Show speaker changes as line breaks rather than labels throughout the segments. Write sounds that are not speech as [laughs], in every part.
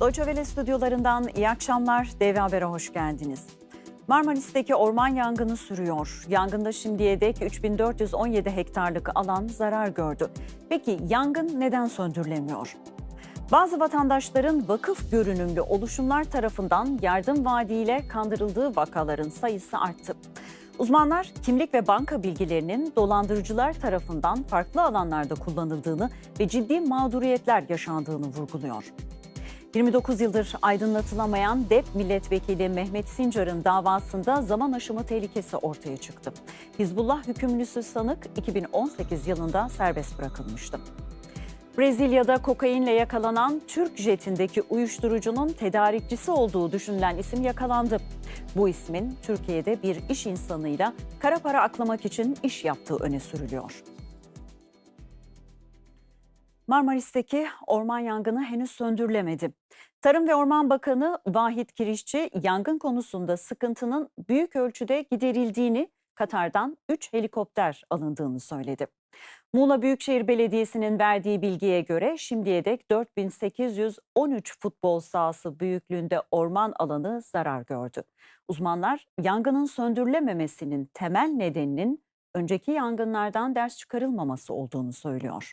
Deutsche stüdyolarından iyi akşamlar. DV Haber'e hoş geldiniz. Marmaris'teki orman yangını sürüyor. Yangında şimdiye dek 3417 hektarlık alan zarar gördü. Peki yangın neden söndürülemiyor? Bazı vatandaşların vakıf görünümlü oluşumlar tarafından yardım vaadiyle kandırıldığı vakaların sayısı arttı. Uzmanlar kimlik ve banka bilgilerinin dolandırıcılar tarafından farklı alanlarda kullanıldığını ve ciddi mağduriyetler yaşandığını vurguluyor. 29 yıldır aydınlatılamayan DEP milletvekili Mehmet Sincar'ın davasında zaman aşımı tehlikesi ortaya çıktı. Hizbullah hükümlüsü sanık 2018 yılında serbest bırakılmıştı. Brezilya'da kokainle yakalanan Türk jetindeki uyuşturucunun tedarikçisi olduğu düşünülen isim yakalandı. Bu ismin Türkiye'de bir iş insanıyla kara para aklamak için iş yaptığı öne sürülüyor. Marmaris'teki orman yangını henüz söndürülemedi. Tarım ve Orman Bakanı Vahit Kirişçi yangın konusunda sıkıntının büyük ölçüde giderildiğini, Katar'dan 3 helikopter alındığını söyledi. Muğla Büyükşehir Belediyesi'nin verdiği bilgiye göre şimdiye dek 4813 futbol sahası büyüklüğünde orman alanı zarar gördü. Uzmanlar yangının söndürülememesinin temel nedeninin önceki yangınlardan ders çıkarılmaması olduğunu söylüyor.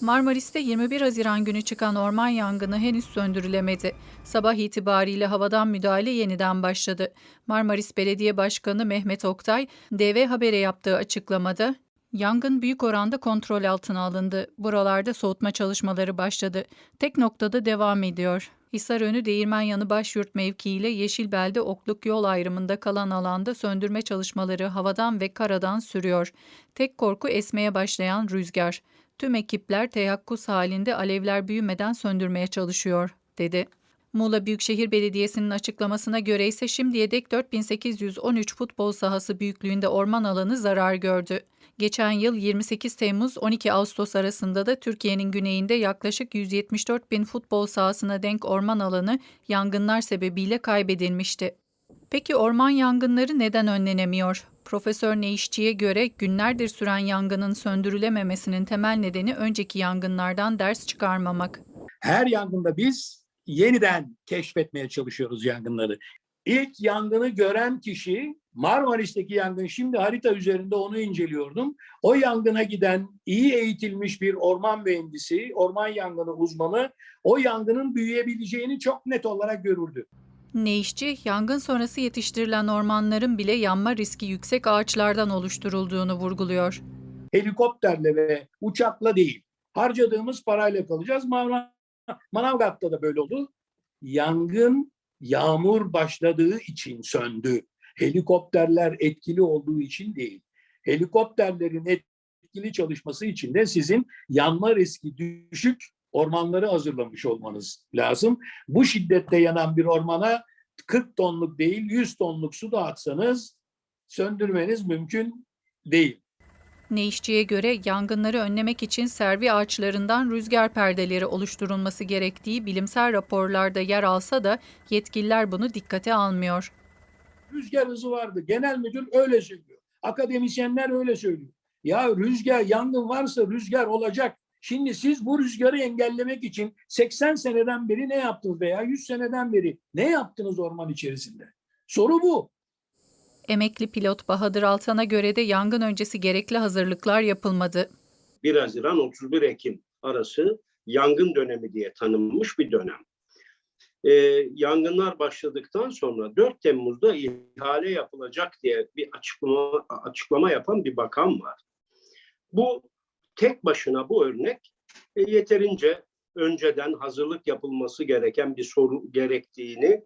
Marmaris'te 21 Haziran günü çıkan orman yangını henüz söndürülemedi. Sabah itibariyle havadan müdahale yeniden başladı. Marmaris Belediye Başkanı Mehmet Oktay, DV Haber'e yaptığı açıklamada, Yangın büyük oranda kontrol altına alındı. Buralarda soğutma çalışmaları başladı. Tek noktada devam ediyor. Hisarönü Değirmenyanı Başyurt mevkii ile Yeşilbelde Okluk yol ayrımında kalan alanda söndürme çalışmaları havadan ve karadan sürüyor. Tek korku esmeye başlayan rüzgar. Tüm ekipler teyakkuz halinde alevler büyümeden söndürmeye çalışıyor, dedi. Muğla Büyükşehir Belediyesi'nin açıklamasına göre ise şimdiye dek 4813 futbol sahası büyüklüğünde orman alanı zarar gördü. Geçen yıl 28 Temmuz-12 Ağustos arasında da Türkiye'nin güneyinde yaklaşık 174 bin futbol sahasına denk orman alanı yangınlar sebebiyle kaybedilmişti. Peki orman yangınları neden önlenemiyor? Profesör Neyişçi'ye göre günlerdir süren yangının söndürülememesinin temel nedeni önceki yangınlardan ders çıkarmamak.
Her yangında biz yeniden keşfetmeye çalışıyoruz yangınları. İlk yangını gören kişi Marmaris'teki yangın şimdi harita üzerinde onu inceliyordum. O yangına giden iyi eğitilmiş bir orman mühendisi, orman yangını uzmanı o yangının büyüyebileceğini çok net olarak görürdü.
Neyişçi, yangın sonrası yetiştirilen ormanların bile yanma riski yüksek ağaçlardan oluşturulduğunu vurguluyor.
Helikopterle ve uçakla değil. Harcadığımız parayla kalacağız. Manav- Manavgat'ta da böyle oldu. Yangın yağmur başladığı için söndü. Helikopterler etkili olduğu için değil. Helikopterlerin etkili çalışması için de sizin yanma riski düşük ormanları hazırlamış olmanız lazım. Bu şiddette yanan bir ormana 40 tonluk değil 100 tonluk su dağıtsanız söndürmeniz mümkün değil.
Neyişçi'ye göre yangınları önlemek için servi ağaçlarından rüzgar perdeleri oluşturulması gerektiği bilimsel raporlarda yer alsa da yetkililer bunu dikkate almıyor.
Rüzgar hızı vardı. Genel müdür öyle söylüyor. Akademisyenler öyle söylüyor. Ya rüzgar yangın varsa rüzgar olacak. Şimdi siz bu rüzgarı engellemek için 80 seneden beri ne yaptınız veya 100 seneden beri ne yaptınız orman içerisinde? Soru bu.
Emekli pilot Bahadır Altan'a göre de yangın öncesi gerekli hazırlıklar yapılmadı.
1 Haziran 31 Ekim arası yangın dönemi diye tanınmış bir dönem. Ee, yangınlar başladıktan sonra 4 Temmuz'da ihale yapılacak diye bir açıklama açıklama yapan bir bakan var. Bu tek başına bu örnek e, yeterince önceden hazırlık yapılması gereken bir soru gerektiğini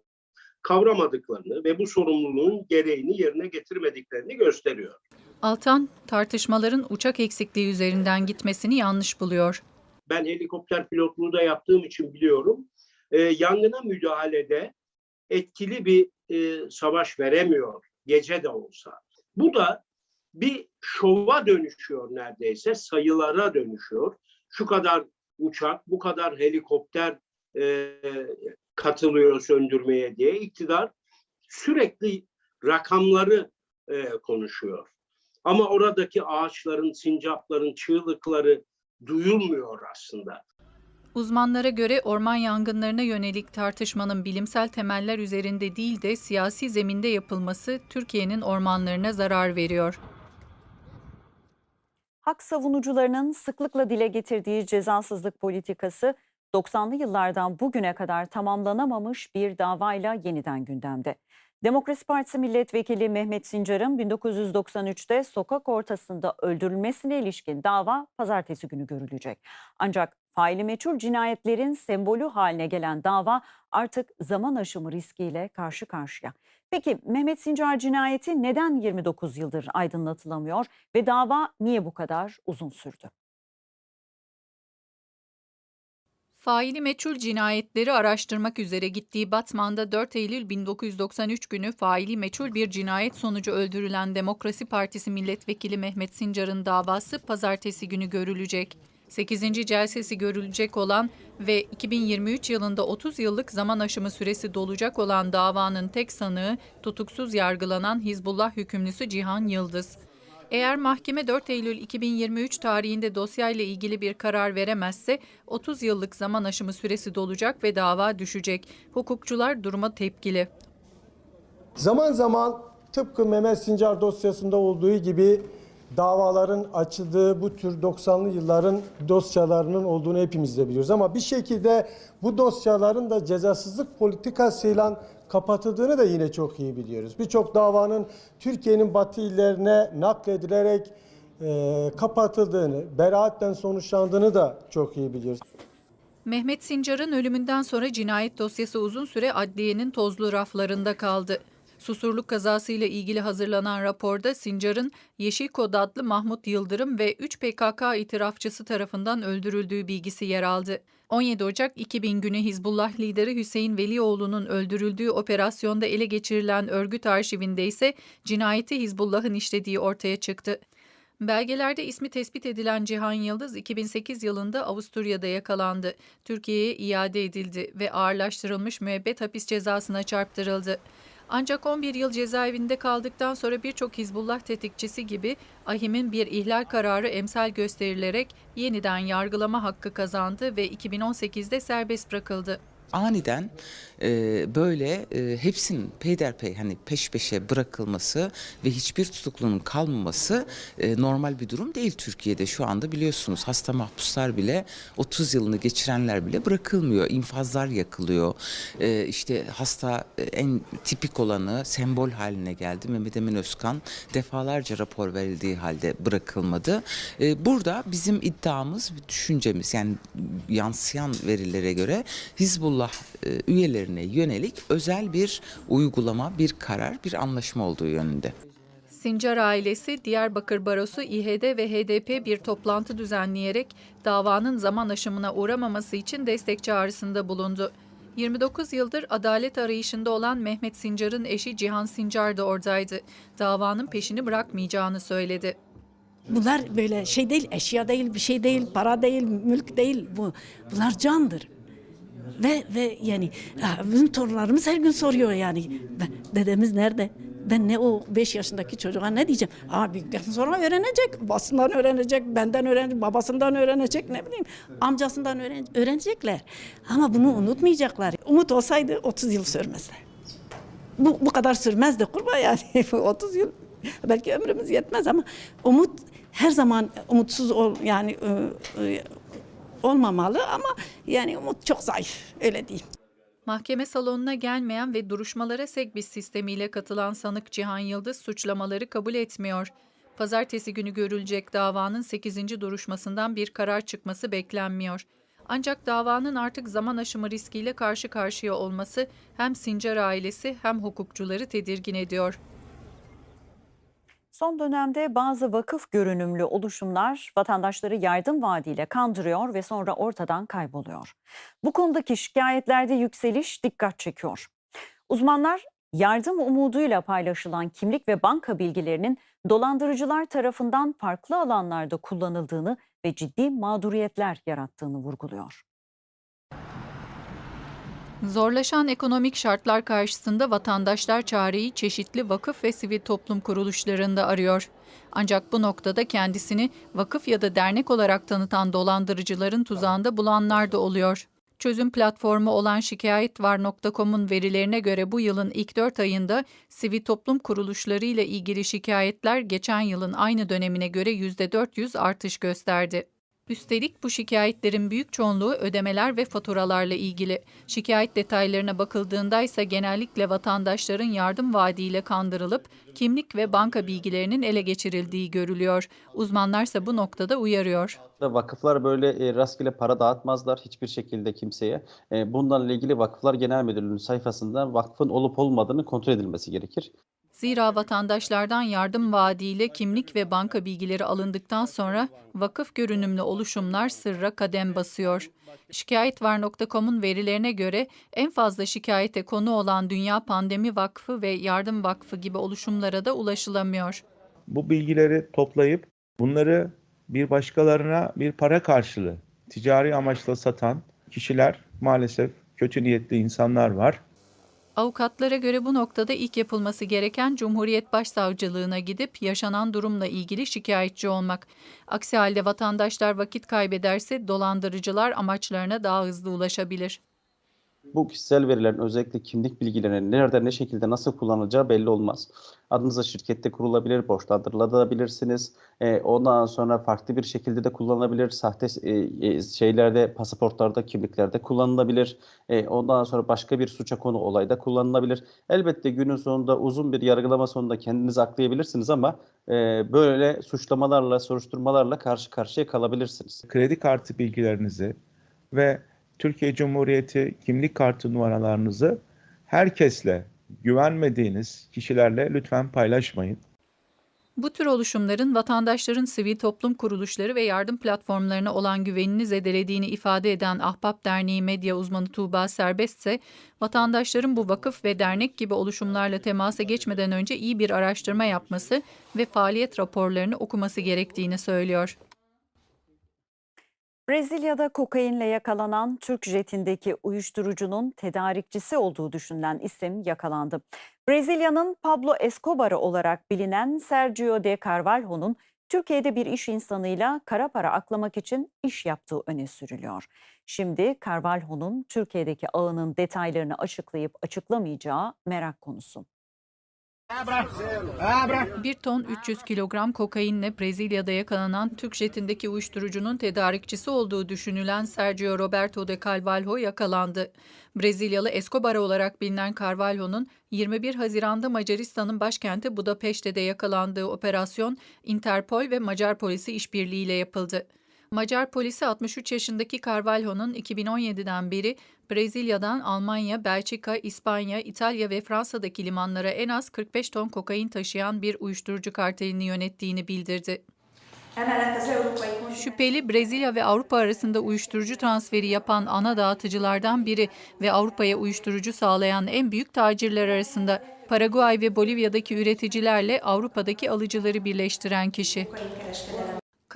kavramadıklarını ve bu sorumluluğun gereğini yerine getirmediklerini gösteriyor.
Altan, tartışmaların uçak eksikliği üzerinden gitmesini yanlış buluyor.
ben helikopter pilotluğu da yaptığım için biliyorum. Ee, yangına müdahalede etkili bir e, savaş veremiyor gece de olsa. Bu da bir şova dönüşüyor neredeyse, sayılara dönüşüyor. Şu kadar uçak, bu kadar helikopter e, katılıyor söndürmeye diye iktidar sürekli rakamları e, konuşuyor. Ama oradaki ağaçların, sincapların çığlıkları duyulmuyor aslında.
Uzmanlara göre orman yangınlarına yönelik tartışmanın bilimsel temeller üzerinde değil de siyasi zeminde yapılması Türkiye'nin ormanlarına zarar veriyor.
Hak savunucularının sıklıkla dile getirdiği cezasızlık politikası 90'lı yıllardan bugüne kadar tamamlanamamış bir davayla yeniden gündemde. Demokrasi Partisi milletvekili Mehmet Sincar'ın 1993'te sokak ortasında öldürülmesine ilişkin dava pazartesi günü görülecek. Ancak faili meçhul cinayetlerin sembolü haline gelen dava artık zaman aşımı riskiyle karşı karşıya. Peki Mehmet Sincar cinayeti neden 29 yıldır aydınlatılamıyor ve dava niye bu kadar uzun sürdü?
Faili meçhul cinayetleri araştırmak üzere gittiği Batman'da 4 Eylül 1993 günü faili meçhul bir cinayet sonucu öldürülen Demokrasi Partisi milletvekili Mehmet Sincar'ın davası pazartesi günü görülecek. 8. celsesi görülecek olan ve 2023 yılında 30 yıllık zaman aşımı süresi dolacak olan davanın tek sanığı tutuksuz yargılanan Hizbullah hükümlüsü Cihan Yıldız. Eğer mahkeme 4 Eylül 2023 tarihinde dosyayla ilgili bir karar veremezse 30 yıllık zaman aşımı süresi dolacak ve dava düşecek. Hukukçular duruma tepkili.
Zaman zaman tıpkı Mehmet Sincar dosyasında olduğu gibi davaların açıldığı bu tür 90'lı yılların dosyalarının olduğunu hepimiz de biliyoruz. Ama bir şekilde bu dosyaların da cezasızlık politikasıyla kapatıldığını da yine çok iyi biliyoruz. Birçok davanın Türkiye'nin batı illerine nakledilerek e, kapatıldığını, beraatten sonuçlandığını da çok iyi biliyoruz.
Mehmet Sincar'ın ölümünden sonra cinayet dosyası uzun süre adliyenin tozlu raflarında kaldı. Susurluk kazasıyla ilgili hazırlanan raporda Sincar'ın Yeşil Kod adlı Mahmut Yıldırım ve 3 PKK itirafçısı tarafından öldürüldüğü bilgisi yer aldı. 17 Ocak 2000 günü Hizbullah lideri Hüseyin Velioğlu'nun öldürüldüğü operasyonda ele geçirilen örgüt arşivinde ise cinayeti Hizbullah'ın işlediği ortaya çıktı. Belgelerde ismi tespit edilen Cihan Yıldız 2008 yılında Avusturya'da yakalandı. Türkiye'ye iade edildi ve ağırlaştırılmış müebbet hapis cezasına çarptırıldı. Ancak 11 yıl cezaevinde kaldıktan sonra birçok Hizbullah tetikçisi gibi AHİM'in bir ihlal kararı emsal gösterilerek yeniden yargılama hakkı kazandı ve 2018'de serbest bırakıldı.
Aniden e, böyle e, hepsinin peyderpey hani peş peşe bırakılması ve hiçbir tutuklunun kalmaması e, normal bir durum değil Türkiye'de. Şu anda biliyorsunuz hasta mahpuslar bile 30 yılını geçirenler bile bırakılmıyor. İnfazlar yakılıyor. E, işte hasta e, en tipik olanı sembol haline geldi. Mehmet Emin Özkan defalarca rapor verildiği halde bırakılmadı. E, burada bizim iddiamız, düşüncemiz yani yansıyan verilere göre Hizbullah e, üyelerine yönelik özel bir uygulama, bir karar, bir anlaşma olduğu yönünde.
Sincar ailesi Diyarbakır Barosu İHD ve HDP bir toplantı düzenleyerek davanın zaman aşımına uğramaması için destek çağrısında bulundu. 29 yıldır adalet arayışında olan Mehmet Sincar'ın eşi Cihan Sincar da oradaydı. Davanın peşini bırakmayacağını söyledi.
Bunlar böyle şey değil, eşya değil, bir şey değil, para değil, mülk değil. Bu bunlar candır. Ve ve yani bizim torunlarımız her gün soruyor yani "Be- dedemiz nerede? Ben ne o 5 yaşındaki çocuğa ne diyeceğim? Aa büyükten sonra öğrenecek. Babasından öğrenecek, benden öğrenecek, babasından öğrenecek, ne bileyim amcasından öğren öğrenecekler. Ama bunu unutmayacaklar. Umut olsaydı 30 yıl sürmezdi. Bu, bu kadar sürmezdi kurban yani [laughs] 30 yıl. Belki ömrümüz yetmez ama umut her zaman umutsuz ol yani e, e, olmamalı ama yani umut çok zayıf öyle diyeyim.
Mahkeme salonuna gelmeyen ve duruşmalara sekbis sistemiyle katılan sanık Cihan Yıldız suçlamaları kabul etmiyor. Pazartesi günü görülecek davanın 8. duruşmasından bir karar çıkması beklenmiyor. Ancak davanın artık zaman aşımı riskiyle karşı karşıya olması hem Sincar ailesi hem hukukçuları tedirgin ediyor.
Son dönemde bazı vakıf görünümlü oluşumlar vatandaşları yardım vaadiyle kandırıyor ve sonra ortadan kayboluyor. Bu konudaki şikayetlerde yükseliş dikkat çekiyor. Uzmanlar yardım umuduyla paylaşılan kimlik ve banka bilgilerinin dolandırıcılar tarafından farklı alanlarda kullanıldığını ve ciddi mağduriyetler yarattığını vurguluyor.
Zorlaşan ekonomik şartlar karşısında vatandaşlar çareyi çeşitli vakıf ve sivil toplum kuruluşlarında arıyor. Ancak bu noktada kendisini vakıf ya da dernek olarak tanıtan dolandırıcıların tuzağında bulanlar da oluyor. Çözüm platformu olan şikayetvar.com'un verilerine göre bu yılın ilk 4 ayında sivil toplum kuruluşları ile ilgili şikayetler geçen yılın aynı dönemine göre %400 artış gösterdi. Üstelik bu şikayetlerin büyük çoğunluğu ödemeler ve faturalarla ilgili. Şikayet detaylarına bakıldığında ise genellikle vatandaşların yardım vaadiyle kandırılıp kimlik ve banka bilgilerinin ele geçirildiği görülüyor. Uzmanlarsa bu noktada uyarıyor.
Vakıflar böyle e, rastgele para dağıtmazlar hiçbir şekilde kimseye. E, bunlarla ilgili Vakıflar Genel Müdürlüğü'nün sayfasında vakfın olup olmadığını kontrol edilmesi gerekir.
Zira vatandaşlardan yardım vaadiyle kimlik ve banka bilgileri alındıktan sonra vakıf görünümlü oluşumlar sırra kadem basıyor. Şikayetvar.com'un verilerine göre en fazla şikayete konu olan Dünya Pandemi Vakfı ve Yardım Vakfı gibi oluşumlara da ulaşılamıyor.
bu bilgileri toplayıp bunları bir başkalarına bir para karşılığı ticari amaçla satan kişiler maalesef kötü niyetli insanlar var.
Avukatlara göre bu noktada ilk yapılması gereken Cumhuriyet Başsavcılığına gidip yaşanan durumla ilgili şikayetçi olmak. Aksi halde vatandaşlar vakit kaybederse dolandırıcılar amaçlarına daha hızlı ulaşabilir.
Bu kişisel verilerin özellikle kimlik bilgilerinin nerede ne şekilde nasıl kullanılacağı belli olmaz. Adınıza şirkette kurulabilir, borçlandırılabilirsiniz. E, ondan sonra farklı bir şekilde de kullanılabilir. Sahte e, e, şeylerde, pasaportlarda, kimliklerde kullanılabilir. E, ondan sonra başka bir suça konu olayda kullanılabilir. Elbette günün sonunda uzun bir yargılama sonunda kendinizi aklayabilirsiniz ama e, böyle suçlamalarla, soruşturmalarla karşı karşıya kalabilirsiniz.
Kredi kartı bilgilerinizi ve Türkiye Cumhuriyeti kimlik kartı numaralarınızı herkesle güvenmediğiniz kişilerle lütfen paylaşmayın.
Bu tür oluşumların vatandaşların sivil toplum kuruluşları ve yardım platformlarına olan güvenini zedelediğini ifade eden Ahbap Derneği medya uzmanı Tuğba Serbest ise vatandaşların bu vakıf ve dernek gibi oluşumlarla temasa geçmeden önce iyi bir araştırma yapması ve faaliyet raporlarını okuması gerektiğini söylüyor.
Brezilya'da kokainle yakalanan Türk jetindeki uyuşturucunun tedarikçisi olduğu düşünülen isim yakalandı. Brezilya'nın Pablo Escobar'ı olarak bilinen Sergio de Carvalho'nun Türkiye'de bir iş insanıyla kara para aklamak için iş yaptığı öne sürülüyor. Şimdi Carvalho'nun Türkiye'deki ağının detaylarını açıklayıp açıklamayacağı merak konusu.
1 ton 300 kilogram kokainle Brezilya'da yakalanan Türk jetindeki uyuşturucunun tedarikçisi olduğu düşünülen Sergio Roberto de Carvalho yakalandı. Brezilyalı Escobar olarak bilinen Carvalho'nun 21 Haziran'da Macaristan'ın başkenti Budapeşte'de yakalandığı operasyon Interpol ve Macar polisi işbirliğiyle yapıldı. Macar polisi 63 yaşındaki Carvalho'nun 2017'den beri Brezilya'dan Almanya, Belçika, İspanya, İtalya ve Fransa'daki limanlara en az 45 ton kokain taşıyan bir uyuşturucu kartelini yönettiğini bildirdi. Şüpheli Brezilya ve Avrupa arasında uyuşturucu transferi yapan ana dağıtıcılardan biri ve Avrupa'ya uyuşturucu sağlayan en büyük tacirler arasında Paraguay ve Bolivya'daki üreticilerle Avrupa'daki alıcıları birleştiren kişi.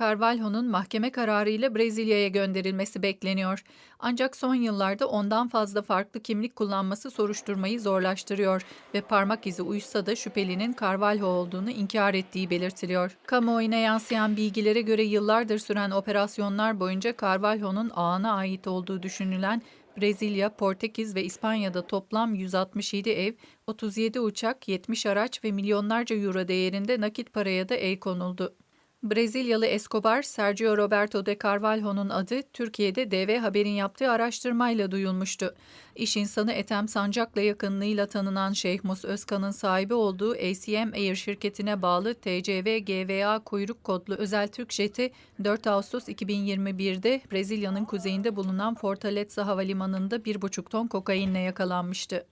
Carvalho'nun mahkeme kararıyla Brezilya'ya gönderilmesi bekleniyor. Ancak son yıllarda ondan fazla farklı kimlik kullanması soruşturmayı zorlaştırıyor ve parmak izi uyuşsa da şüphelinin Carvalho olduğunu inkar ettiği belirtiliyor. Kamuoyuna yansıyan bilgilere göre yıllardır süren operasyonlar boyunca Carvalho'nun ağına ait olduğu düşünülen Brezilya, Portekiz ve İspanya'da toplam 167 ev, 37 uçak, 70 araç ve milyonlarca euro değerinde nakit paraya da el konuldu. Brezilyalı Escobar, Sergio Roberto de Carvalho'nun adı Türkiye'de DV Haber'in yaptığı araştırmayla duyulmuştu. İş insanı Ethem Sancak'la yakınlığıyla tanınan Şeyh Mus Özkan'ın sahibi olduğu ACM Air şirketine bağlı TCV GVA kuyruk kodlu özel Türk jeti 4 Ağustos 2021'de Brezilya'nın kuzeyinde bulunan Fortaleza Havalimanı'nda 1,5 ton kokainle yakalanmıştı.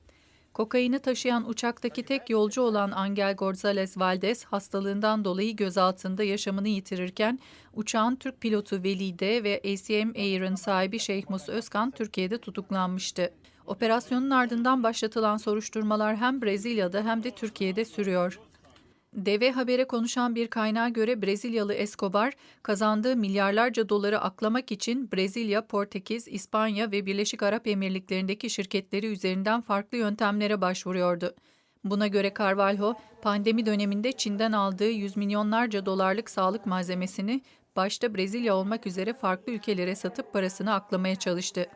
Kokaini taşıyan uçaktaki tek yolcu olan Angel Gonzalez Valdez hastalığından dolayı gözaltında yaşamını yitirirken uçağın Türk pilotu Velide ve ACM Air'ın sahibi Şeyh Mus Özkan Türkiye'de tutuklanmıştı. Operasyonun ardından başlatılan soruşturmalar hem Brezilya'da hem de Türkiye'de sürüyor. DV Haber'e konuşan bir kaynağa göre Brezilyalı Escobar kazandığı milyarlarca doları aklamak için Brezilya, Portekiz, İspanya ve Birleşik Arap Emirlikleri'ndeki şirketleri üzerinden farklı yöntemlere başvuruyordu. Buna göre Carvalho, pandemi döneminde Çin'den aldığı yüz milyonlarca dolarlık sağlık malzemesini başta Brezilya olmak üzere farklı ülkelere satıp parasını aklamaya çalıştı.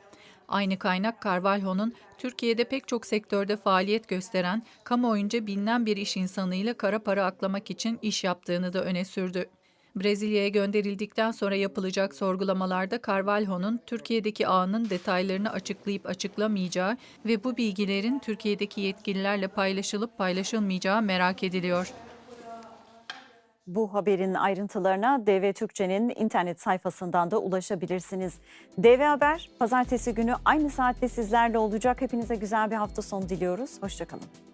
Aynı kaynak Carvalho'nun Türkiye'de pek çok sektörde faaliyet gösteren, kamuoyunca bilinen bir iş insanıyla kara para aklamak için iş yaptığını da öne sürdü. Brezilya'ya gönderildikten sonra yapılacak sorgulamalarda Carvalho'nun Türkiye'deki ağının detaylarını açıklayıp açıklamayacağı ve bu bilgilerin Türkiye'deki yetkililerle paylaşılıp paylaşılmayacağı merak ediliyor.
Bu haberin ayrıntılarına DV Türkçe'nin internet sayfasından da ulaşabilirsiniz. DV Haber pazartesi günü aynı saatte sizlerle olacak. Hepinize güzel bir hafta sonu diliyoruz. Hoşçakalın.